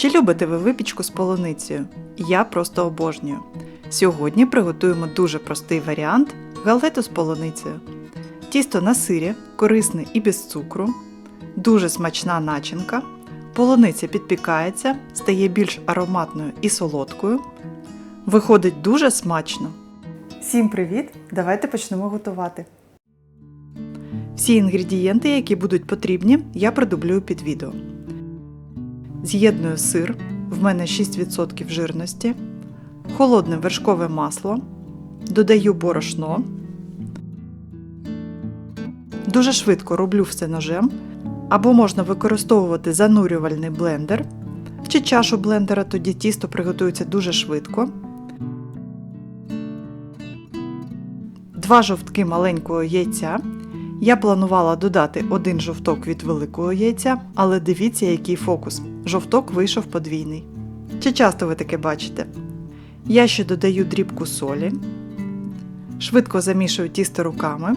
Чи любите ви випічку з полуницею? Я просто обожнюю. Сьогодні приготуємо дуже простий варіант галету з полуницею. Тісто на сирі, корисне і без цукру, дуже смачна начинка. Полуниця підпікається, стає більш ароматною і солодкою. Виходить дуже смачно. Всім привіт! Давайте почнемо готувати. Всі інгредієнти, які будуть потрібні, я продублюю під відео. З'єдную сир, в мене 6% жирності, холодне вершкове масло, додаю борошно. Дуже швидко роблю все ножем, або можна використовувати занурювальний блендер чи чашу блендера, тоді тісто приготується дуже швидко. Два жовтки маленького яйця. Я планувала додати один жовток від великого яйця, але дивіться, який фокус. Жовток вийшов подвійний. Чи часто ви таке бачите? Я ще додаю дрібку солі, швидко замішую тісто руками.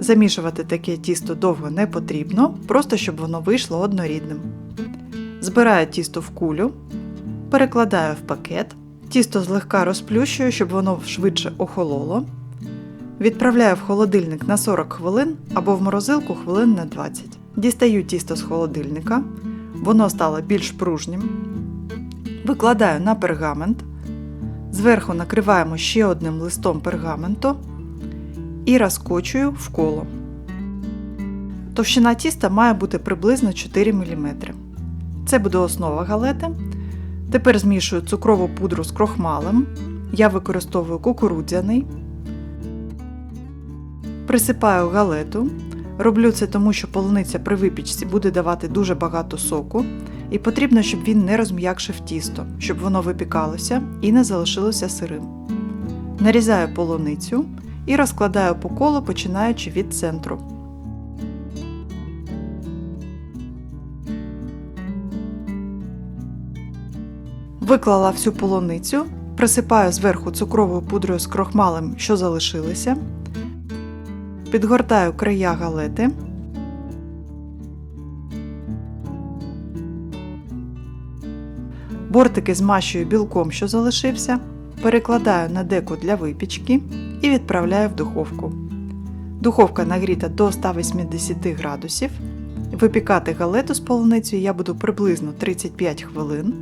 Замішувати таке тісто довго не потрібно, просто щоб воно вийшло однорідним. Збираю тісто в кулю, перекладаю в пакет, тісто злегка розплющую, щоб воно швидше охололо. Відправляю в холодильник на 40 хвилин або в морозилку хвилин на 20. Дістаю тісто з холодильника, воно стало більш пружнім. Викладаю на пергамент. Зверху накриваємо ще одним листом пергаменту і розкочую в коло. Товщина тіста має бути приблизно 4 мм. Це буде основа галети. Тепер змішую цукрову пудру з крохмалем. Я використовую кукурудзяний. Присипаю галету. Роблю це тому, що полуниця при випічці буде давати дуже багато соку, і потрібно, щоб він не розм'якшив тісто, щоб воно випікалося і не залишилося сирим. Нарізаю полуницю і розкладаю по колу, починаючи від центру. Виклала всю полуницю, присипаю зверху цукровою пудрою з крохмалем, що залишилося. Підгортаю края галети. Бортики змащую білком, що залишився, перекладаю на деку для випічки і відправляю в духовку. Духовка нагріта до 180 градусів. Випікати галету з полуницею я буду приблизно 35 хвилин.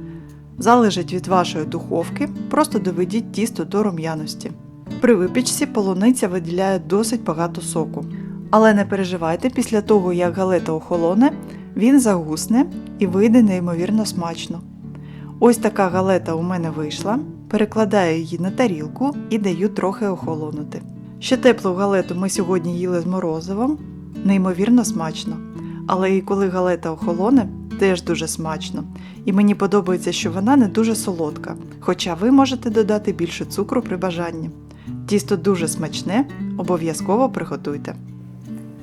Залежить від вашої духовки, просто доведіть тісто до рум'яності. При випічці полуниця виділяє досить багато соку. Але не переживайте, після того, як галета охолоне, він загусне і вийде неймовірно смачно. Ось така галета у мене вийшла. Перекладаю її на тарілку і даю трохи охолонути. Ще теплу галету ми сьогодні їли з морозивом, неймовірно смачно. Але і коли галета охолоне, теж дуже смачно. І мені подобається, що вона не дуже солодка, хоча ви можете додати більше цукру при бажанні. Тісто дуже смачне, обов'язково приготуйте.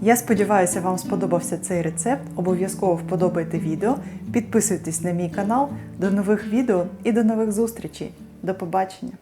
Я сподіваюся, вам сподобався цей рецепт. Обов'язково вподобайте відео, підписуйтесь на мій канал. До нових відео і до нових зустрічей. До побачення!